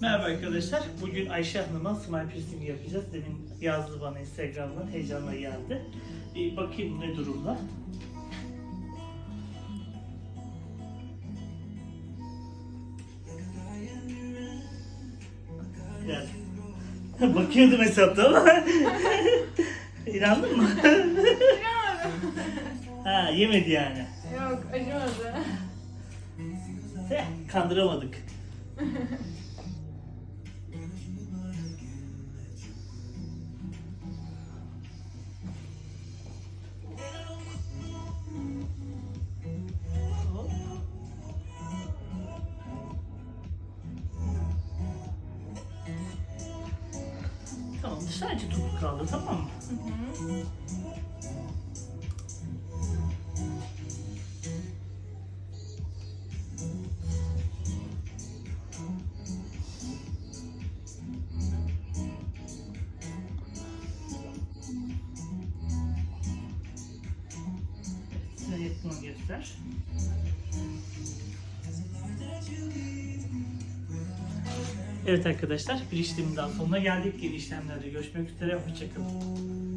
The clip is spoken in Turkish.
Merhaba arkadaşlar. Bugün Ayşe Hanım'a smile piercing yapacağız. Demin yazdı bana Instagram'dan. Heyecanla geldi. Bir bakayım ne durumda. Gel. Bakıyordum hesapta ama. İnandın mı? ha yemedi yani. Yok acımadı. Eh, kandıramadık. Tamam sadece topuk kaldı tamam mı? Size yakından göster. Evet arkadaşlar bir işlemin daha sonuna geldik. Yeni işlemlerde görüşmek üzere. Hoşçakalın.